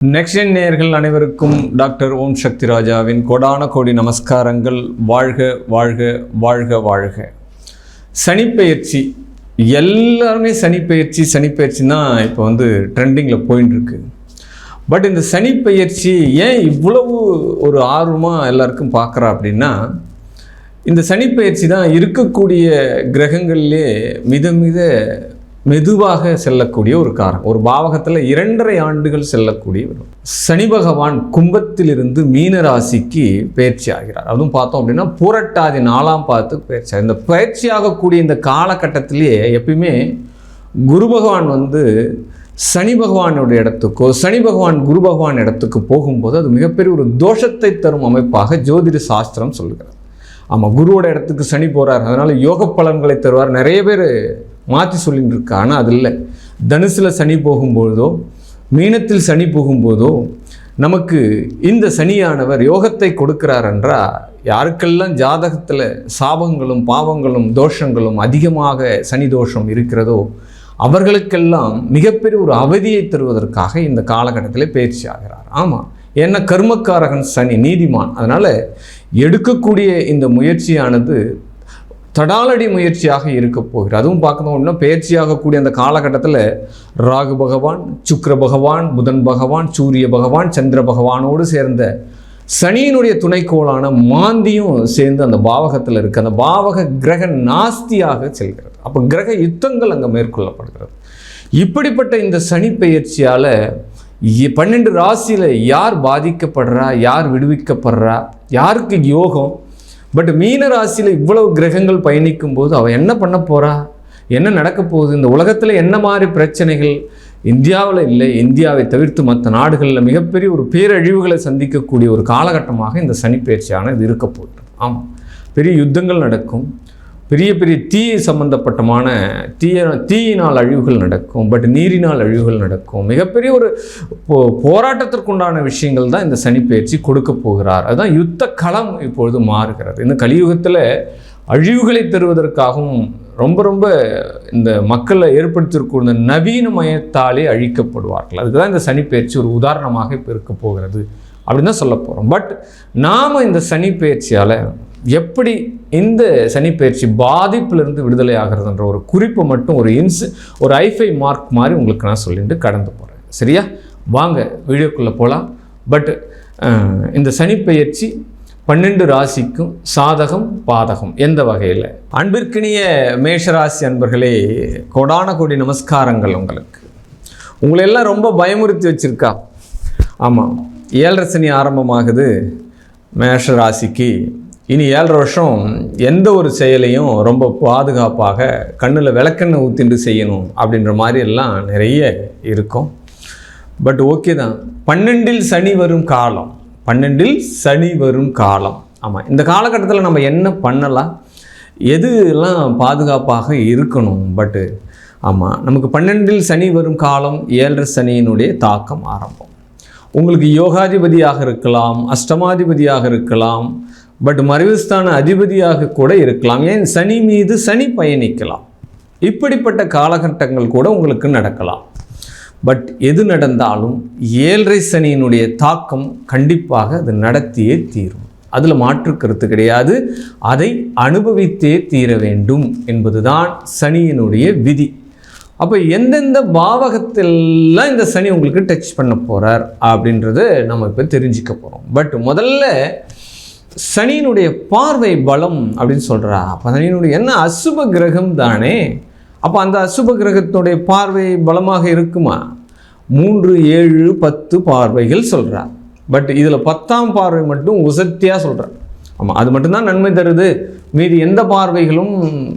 Next நேயர்கள் அனைவருக்கும் doctor ஓம் சக்தி ராஜாவின் கொடான கோடி நமஸ்காரங்கள். வாழ்க வாழ்க வாழ்க வாழ்க. சனிப்பெயர்ச்சி. எல்லாருமே சனிப்பெயர்ச்சி சனிப்பெயர்ச்சி தான் இப்போ வந்து ட்ரெண்டிங்கில் போயின்னு பட் இந்த சனிப்பெயர்ச்சி ஏன் இவ்வளவு ஒரு ஆர்வமாக எல்லாருக்கும் பார்க்குறா அப்படின்னா இந்த சனிப்பெயர்ச்சி தான் இருக்கக்கூடிய கிரகங்களிலே மித மித மெதுவாக செல்லக்கூடிய ஒரு காரம் ஒரு பாவகத்தில் இரண்டரை ஆண்டுகள் செல்லக்கூடிய ஒரு சனி பகவான் கும்பத்திலிருந்து மீன ராசிக்கு பயிற்சி ஆகிறார். அதுவும் பார்த்தோம் அப்படின்னா பூரட்டாதி நாலாம் பார்த்து பயிற்சி இந்த பயிற்சி ஆகக்கூடிய இந்த காலகட்டத்திலேயே எப்பயுமே குரு பகவான் வந்து சனி பகவானுடைய இடத்துக்கோ சனி பகவான் குரு பகவான் இடத்துக்கு போகும்போது அது மிகப்பெரிய ஒரு தோஷத்தை தரும் அமைப்பாக ஜோதிட சாஸ்திரம் சொல்லுகிறது. ஆமாம் குருவோட இடத்துக்கு சனி போகிறார் அதனால் யோக பலன்களை தருவார். நிறைய பேர் மாற்றி சொல்லின்னு இருக்கா ஆனால் அது இல்லை தனுசில் சனி போகும்போதோ மீனத்தில் சனி போகும்போதோ நமக்கு இந்த சனியானவர் யோகத்தை கொடுக்கிறார் என்றால் யாருக்கெல்லாம் ஜாதகத்தில் சாபங்களும் பாவங்களும் தோஷங்களும் அதிகமாக சனி தோஷம் இருக்கிறதோ அவர்களுக்கெல்லாம் மிகப்பெரிய ஒரு அவதியை தருவதற்காக இந்த காலகட்டத்தில் பயிற்சி ஆகிறார். ஆமாம் ஏன்னா கர்மக்காரகன் சனி நீதிமான். அதனால் எடுக்கக்கூடிய இந்த முயற்சியானது தடாலடி முயற்சியாக இருக்க போகிறது. அதுவும் பார்க்கணும் அப்படின்னா பயிற்சியாகக்கூடிய அந்த காலகட்டத்தில் ராகு பகவான் சுக்கர பகவான் புதன் பகவான் சூரிய பகவான் சந்திர பகவானோடு சேர்ந்த சனியினுடைய துணைக்கோளான மாந்தியும் சேர்ந்து அந்த பாவகத்தில் இருக்கு. அந்த பாவக கிரக நாஸ்தியாக செல்கிறது. அப்போ கிரக யுத்தங்கள் அங்கே மேற்கொள்ளப்படுகிறது. இப்படிப்பட்ட இந்த சனி பெயர்ச்சியால் பன்னெண்டு ராசியில் யார் பாதிக்கப்படுறா யார் விடுவிக்கப்படுறா யாருக்கு யோகம் பட் மீன ராசியில் இவ்வளவு கிரகங்கள் பயணிக்கும் போது அவள் என்ன பண்ண போறா? என்ன நடக்க போகுது? இந்த உலகத்தில் என்ன மாதிரி பிரச்சனைகள்? இந்தியாவில் இல்லை. இந்தியாவை தவிர்த்து மற்ற நாடுகளில் மிகப்பெரிய ஒரு பேரழிவுகளை சந்திக்கக்கூடிய ஒரு காலகட்டமாக இந்த சனிப்பெயர்ச்சியான இது இருக்க போகுது ஆமாம். பெரிய யுத்தங்கள் நடக்கும். பெரிய பெரிய தீ சம்பந்தப்பட்டமான தீய தீயினால் அழிவுகள் நடக்கும் பட் நீரினால் அழிவுகள் நடக்கும். மிகப்பெரிய ஒரு போ- போராட்டத்திற்குண்டான விஷயங்கள் தான் இந்த சனிப்பெயர்ச்சி கொடுக்க போகிறார். அதுதான் யுத்த களம் இப்பொழுது மாறுகிறது. இந்த கலியுகத்தில் அழிவுகளை தருவதற்காகவும் ரொம்ப ரொம்ப இந்த மக்களை ஏற்படுத்தியிருக்கும் இந்த நவீனமயத்தாலே அழிக்கப்படுவார்கள். அதுக்கு தான் இந்த சனிப்பெயர்ச்சி ஒரு உதாரணமாக இப்போ இருக்க போகிறது. அப்படின்னு தான் சொல்ல போகிறோம் பட் நாம் இந்த சனிப்பெயர்ச்சியால் எப்படி இந்த சனிப்பயிற்சி பாதிப்பிலிருந்து விடுதலை ஆகிறதுன்ற ஒரு குறிப்பை மட்டும் ஒரு இன்ஸ் ஒரு ஐஃபை மார்க் மாதிரி உங்களுக்கு நான் சொல்லிட்டு கடந்து போகிறேன் சரியா? வாங்க வீடியோக்குள்ளே போகலாம் பட் இந்த சனிப்பெயர்ச்சி பன்னெண்டு ராசிக்கும் சாதகம் பாதகம் எந்த வகையில்? அன்பிற்கினிய மேஷராசி அன்பர்களே கொடான கோடி நமஸ்காரங்கள் உங்களுக்கு. உங்களை எல்லாம் ரொம்ப பயமுறுத்தி வச்சுருக்கா? ஆமாம் ஏழரை சனி ஆரம்பமாகுது மேஷ ராசிக்கு இனி ஏழரை வருஷம் எந்த ஒரு செயலையும் ரொம்ப பாதுகாப்பாக கண்ணில் விளக்கெண்ணை ஊத்திண்டு செய்யணும் அப்படின்ற மாதிரி எல்லாம் நிறைய இருக்கும். பட் ஓகே தான். பன்னெண்டில் சனி வரும் காலம். பன்னெண்டில் சனி வரும் காலம். ஆமாம் இந்த காலகட்டத்தில் நம்ம என்ன பண்ணலாம்? எதுலாம் பாதுகாப்பாக இருக்கணும்? பட்டு ஆமாம் நமக்கு பன்னெண்டில் சனி வரும் காலம் ஏழரை சனியினுடைய தாக்கம் ஆரம்பம். உங்களுக்கு யோகாதிபதியாக இருக்கலாம் அஷ்டமாதிபதியாக இருக்கலாம் பட் மறைவுஸ்தான அதிபதியாக கூட இருக்கலாம். ஏன்? சனி மீது சனி பயணிக்கலாம். இப்படிப்பட்ட காலகட்டங்கள் கூட உங்களுக்கு நடக்கலாம். பட் எது நடந்தாலும் ஏழரை சனியினுடைய தாக்கம் கண்டிப்பாக அது நடத்தியே தீரும். அதில் மாற்று கருத்து கிடையாது. அதை அனுபவித்தே தீர வேண்டும் என்பதுதான் சனியினுடைய விதி. அப்போ எந்தெந்த பாவகத்திலாம் இந்த சனி உங்களுக்கு டச் பண்ண போகிறார் அப்படின்றத நம்ம இப்போ தெரிஞ்சுக்க போகிறோம் பட் முதல்ல சனியினுடைய பார்வை பலம் அப்படின்னு சொல்கிறா அப்போ சனியினுடைய என்ன அசுப கிரகம் தானே? அப்போ அந்த அசுப கிரகத்தினுடைய பார்வை பலமாக இருக்குமா? மூன்று ஏழு பத்து பார்வைகள் சொல்கிறார் பட் இதில் பத்தாம் பார்வை மட்டும் உசத்தியாக சொல்கிறார் ஆமாம் அது மட்டும்தான் நன்மை தருது. மீதி எந்த பார்வைகளும்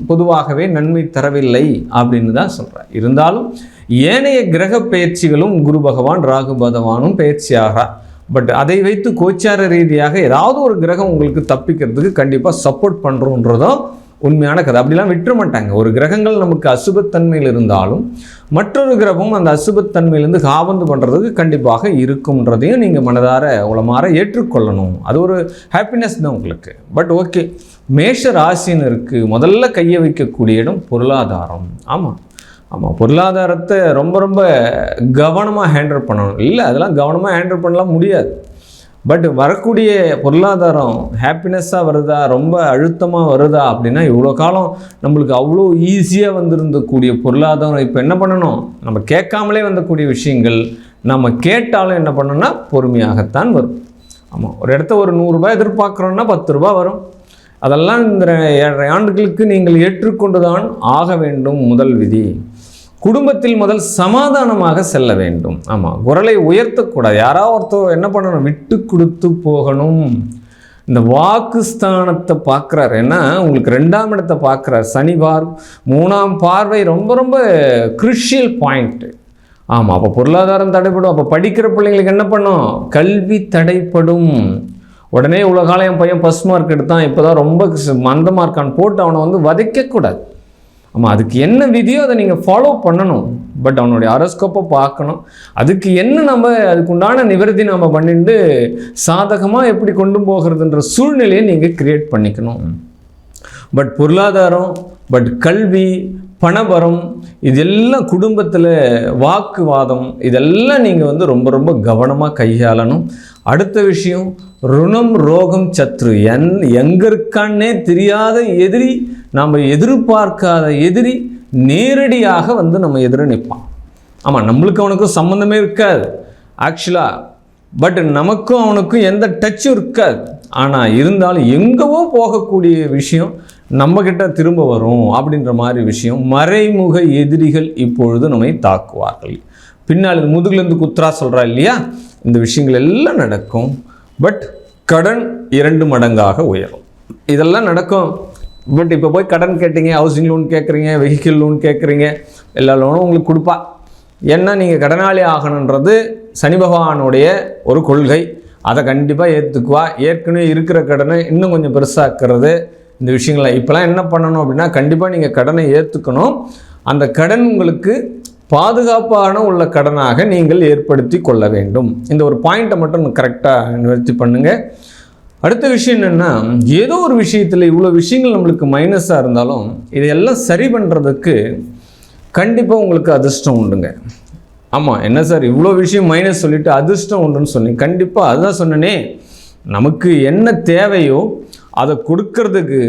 பொதுவாகவே நன்மை தரவில்லை அப்படின்னு தான் சொல்கிறார் இருந்தாலும் ஏனைய கிரக பயிற்சிகளும் குரு பகவான் ராகு பகவானும் பயிற்சியாகிறார் பட் அதை வைத்து கோச்சார ரீதியாக ஏதாவது ஒரு கிரகம் உங்களுக்கு தப்பிக்கிறதுக்கு கண்டிப்பாக சப்போர்ட் பண்ணுறோன்றதும் உண்மையான கதை. அப்படிலாம் விட்டுற மாட்டாங்க. ஒரு கிரகங்கள் நமக்கு அசுபத்தன்மையில் இருந்தாலும் மற்றொரு கிரகம் அந்த அசுபத்தன்மையிலேருந்து காபந்து பண்ணுறதுக்கு கண்டிப்பாக இருக்கும்ன்றதையும் நீங்கள் மனதார உளமாற ஏற்றுக்கொள்ளணும். அது ஒரு ஹாப்பினஸ் தான் உங்களுக்கு. பட் ஓகே மேஷ ராசினருக்கு முதல்ல கையை வைக்கக்கூடிய இடம் பொருளாதாரம். ஆமாம் ஆமாம் பொருளாதாரத்தை ரொம்ப ரொம்ப கவனமாக ஹேண்டில் பண்ணணும். இல்லை அதெல்லாம் கவனமாக ஹேண்டில் பண்ணலாம் முடியாது. பட் வரக்கூடிய பொருளாதாரம் ஹாப்பினஸ்ஸாக வருதா ரொம்ப அழுத்தமாக வருதா அப்படின்னா இவ்வளோ காலம் நம்மளுக்கு அவ்வளோ ஈஸியாக வந்திருந்தக்கூடிய பொருளாதாரம். இப்போ என்ன பண்ணணும்? நம்ம கேட்காமலே வந்தக்கூடிய விஷயங்கள் நம்ம கேட்டாலும் என்ன பண்ணணும்னா பொறுமையாகத்தான் வரும். ஆமாம் ஒரு இடத்த ஒரு நூறுரூபா எதிர்பார்க்குறோன்னா பத்து ரூபா வரும். அதெல்லாம் இந்த ஏழரை ஆண்டுகளுக்கு நீங்கள் ஏற்றுக்கொண்டுதான் ஆக வேண்டும் முதல் விதி. குடும்பத்தில் முதல் சமாதானமாக செல்ல வேண்டும். ஆமாம் குரலை உயர்த்தக்கூடாது. யாராவது ஒருத்தர் என்ன பண்ணணும்? விட்டு கொடுத்து போகணும். இந்த வாக்குஸ்தானத்தை பார்க்குறாரு. ஏன்னா உங்களுக்கு ரெண்டாம் இடத்தை பார்க்குறாரு. சனி பார் மூணாம் பார்வை ரொம்ப ரொம்ப கிருஷியல் பாயிண்ட்டு ஆமாம் அப்போ பொருளாதாரம் தடைப்படும் அப்போ படிக்கிற பிள்ளைங்களுக்கு என்ன பண்ணும்? கல்வி தடைப்படும் உடனே இவ்வளோ காலம் என் பையன் ஃபஸ்ட் மார்க் எடுத்தான். இப்போ தான் ரொம்ப மந்த மார்க்கான் போட்டு அவனை வந்து வதைக்கக்கூடாது. ஆமாம் அதுக்கு என்ன விதியோ அதை நீங்கள் ஃபாலோ பண்ணணும். பட் அவனுடைய அரஸ்கோப்பை பார்க்கணும். அதுக்கு என்ன நம்ம அதுக்குண்டான நிவர்த்தி நம்ம பண்ணிட்டு சாதகமாக எப்படி கொண்டு போகிறதுன்ற சூழ்நிலையை நீங்கள் கிரியேட் பண்ணிக்கணும். பட் பொருளாதாரம் பட் கல்வி பணபரம் இதெல்லாம் குடும்பத்தில் வாக்குவாதம் இதெல்லாம் நீங்கள் வந்து ரொம்ப ரொம்ப கவனமாக கையாளணும். அடுத்த விஷயம் ருணம் ரோகம் சத்ரு. என் எங்கே இருக்கான்னே தெரியாத எதிரி நாம் எதிர்பார்க்காத எதிரி நேரடியாக வந்து நம்ம எதிர நிற்பான். ஆமாம் நம்மளுக்கு அவனுக்கும் சம்மந்தமே இருக்காது. ஆக்சுவலாக பட் நமக்கும் அவனுக்கும் எந்த டச்சும் இருக்காது. ஆனால் இருந்தாலும் எங்கவோ போகக்கூடிய விஷயம் நம்மக்கிட்ட திரும்ப வரும் அப்படின்ற மாதிரி விஷயம் மறைமுக எதிரிகள் இப்பொழுது நம்மை தாக்குவார்கள். பின்னால் முதுகுலேருந்து குத்ரா சொல்கிறா இல்லையா? இந்த விஷயங்கள் எல்லாம் நடக்கும் பட் கடன் இரண்டு மடங்காக உயரும். இதெல்லாம் நடக்கும். பட் இப்போ போய் கடன் கேட்டீங்க ஹவுசிங் லோன் கேட்குறீங்க வெஹிக்கிள் லோன் கேட்குறீங்க எல்லா லோனும் உங்களுக்கு கொடுப்பா. ஏன்னா நீங்கள் கடனாளி ஆகணுன்றது சனி பகவானுடைய ஒரு கொள்கை. அதை கண்டிப்பாக ஏற்றுக்குவா ஏற்கனவே இருக்கிற கடனை இன்னும் கொஞ்சம் பெருசாக்குறது இந்த விஷயங்களை இப்போலாம் என்ன பண்ணணும் அப்படின்னா கண்டிப்பாக நீங்கள் கடனை ஏற்றுக்கணும் அந்த கடன் உங்களுக்கு பாதுகாப்பான உள்ள கடனாக நீங்கள் ஏற்படுத்தி கொள்ள வேண்டும். இந்த ஒரு பாயிண்ட்டை மட்டும் கரெக்டாக நிவர்த்தி பண்ணுங்கள் அடுத்த விஷயம் என்னென்னா ஏதோ ஒரு விஷயத்தில் இவ்வளோ விஷயங்கள் நம்மளுக்கு மைனஸாக இருந்தாலும் இதையெல்லாம் சரி பண்ணுறதுக்கு கண்டிப்பாக உங்களுக்கு அதிர்ஷ்டம் உண்டுங்க. ஆமாம் என்ன சார் இவ்வளோ விஷயம் மைனஸ் சொல்லிவிட்டு அதிர்ஷ்டம் உண்டுன்னு சொன்னேன் கண்டிப்பாக அதுதான் சொன்னனே. நமக்கு என்ன தேவையோ அதை கொடுக்கறதுக்கு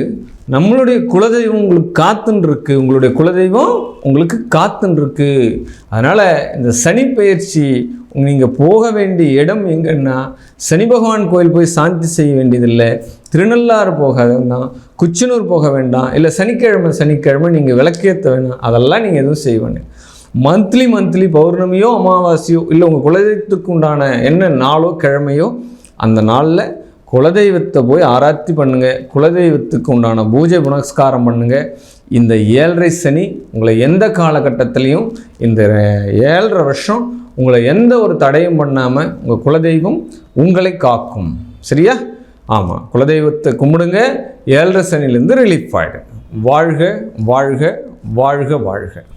நம்மளுடைய குலதெய்வம் உங்களுக்கு காத்துன்ருக்கு. உங்களுடைய குலதெய்வம் உங்களுக்கு காத்துன்ருக்கு. அதனால் இந்த சனி பயிற்சி நீங்கள் போக வேண்டிய இடம் எங்கன்னா சனி பகவான் கோயில் போய் சாந்தி செய்ய வேண்டியதில்லை. திருநள்ளாறு போக வேண்டாம் குச்சனூர் போக வேண்டாம் இல்லை சனிக்கிழமை சனிக்கிழமை நீங்கள் விளக்கேற்ற வேணாம். அதெல்லாம் நீங்கள் எதுவும் செய்ய மந்த்லி மந்த்லி பௌர்ணமியோ அமாவாசையோ இல்லை உங்கள் குலதெய்வத்துக்கு உண்டான என்ன நாளோ கிழமையோ அந்த நாளில் குலதெய்வத்தை போய் ஆராய்ச்சி பண்ணுங்கள் குலதெய்வத்துக்கு உண்டான பூஜை புனஸ்காரம் பண்ணுங்கள் இந்த ஏழரை சனி உங்களை எந்த காலகட்டத்திலையும் இந்த ஏழரை வருஷம் உங்களை எந்த ஒரு தடையும் பண்ணாமல் உங்கள் குலதெய்வம் உங்களை காக்கும். சரியா? ஆமாம் குலதெய்வத்தை கும்பிடுங்க. ஏழரை சனிலேருந்து ரிலீஃப் ஆகிடுங்க வாழ்க வாழ்க வாழ்க வாழ்க.